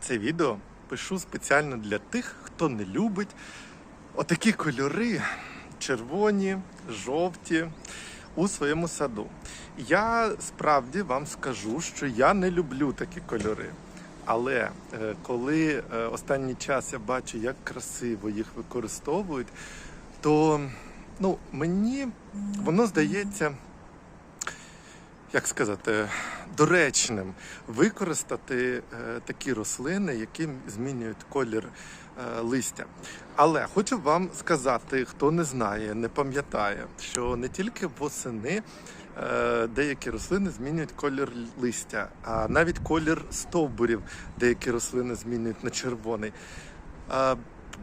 Це відео пишу спеціально для тих, хто не любить отакі кольори червоні, жовті у своєму саду. Я справді вам скажу, що я не люблю такі кольори. Але е, коли е, останній час я бачу, як красиво їх використовують, то ну, мені воно здається як сказати, доречним використати е, такі рослини, які змінюють колір е, листя. Але хочу вам сказати, хто не знає, не пам'ятає, що не тільки восени е, деякі рослини змінюють колір листя, а навіть колір стовбурів деякі рослини змінюють на червоний.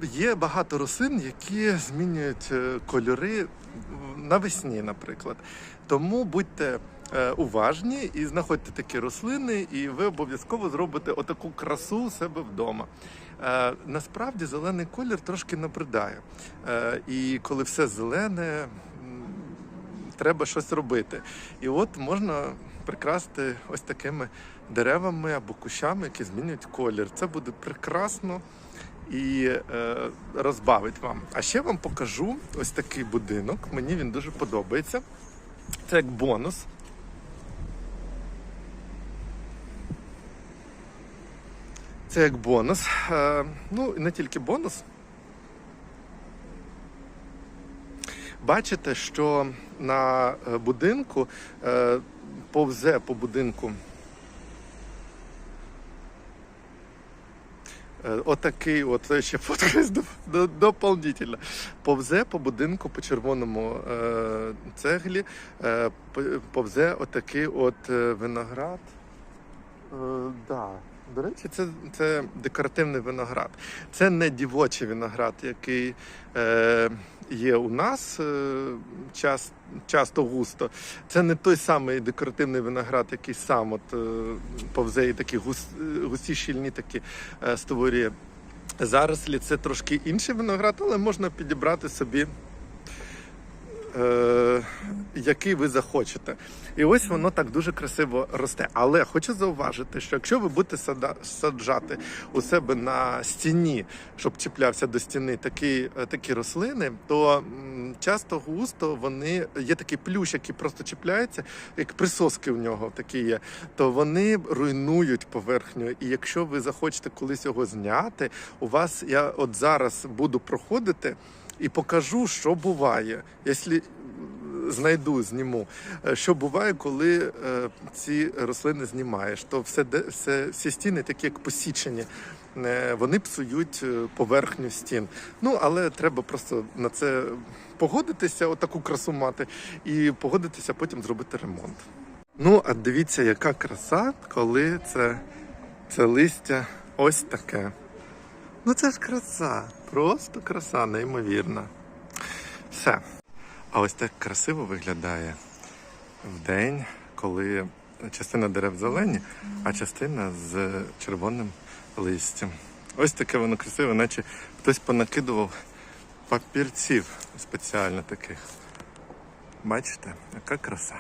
Є багато рослин, які змінюють кольори навесні, наприклад. Тому будьте уважні і знаходьте такі рослини, і ви обов'язково зробите отаку красу у себе вдома. Е, Насправді зелений колір трошки набридає. Е, І коли все зелене, треба щось робити. І от можна прикрасти ось такими деревами або кущами, які змінюють колір. Це буде прекрасно і е, розбавить вам. А ще вам покажу ось такий будинок. Мені він дуже подобається. Це як бонус. Це як бонус. Е, ну, і не тільки бонус. Бачите, що на е, будинку е, повзе по будинку Отакий, от це ще фоткаюсь до- до- Повзе по будинку по червоному цеглі, повзе отакий от виноград. Да. До речі, це, це декоративний виноград. Це не дівочий виноград, який е, є у нас е, час, часто густо. Це не той самий декоративний виноград, який сам от, е, повзе і такі гус, е, густі щільні такі е, створює зарослі. Це трошки інший виноград, але можна підібрати собі. Е, який ви захочете. І ось воно так дуже красиво росте. Але хочу зауважити, що якщо ви будете саджати у себе на стіні, щоб чіплявся до стіни такі, е, такі рослини, то часто густо вони є такий плющ, який просто чіпляється, як присоски в нього такі є, то вони руйнують поверхню. І якщо ви захочете колись його зняти, у вас я от зараз буду проходити і покажу, що буває, якщо знайду, зніму, е, що буває, коли е, ці рослини знімаєш, то все, все, всі стіни такі як посічені. Е, Вони псують е, поверхню стін. Ну, але треба просто на це погодитися, отаку красу мати, і погодитися потім зробити ремонт. Ну, а дивіться, яка краса, коли це, це листя ось таке. Ну це ж краса, просто краса, неймовірна. Все. А ось так красиво виглядає в день, коли частина дерев зелені, а частина з червоним листям. Ось таке воно красиве, наче хтось понакидував папірців спеціально таких. Бачите, яка краса.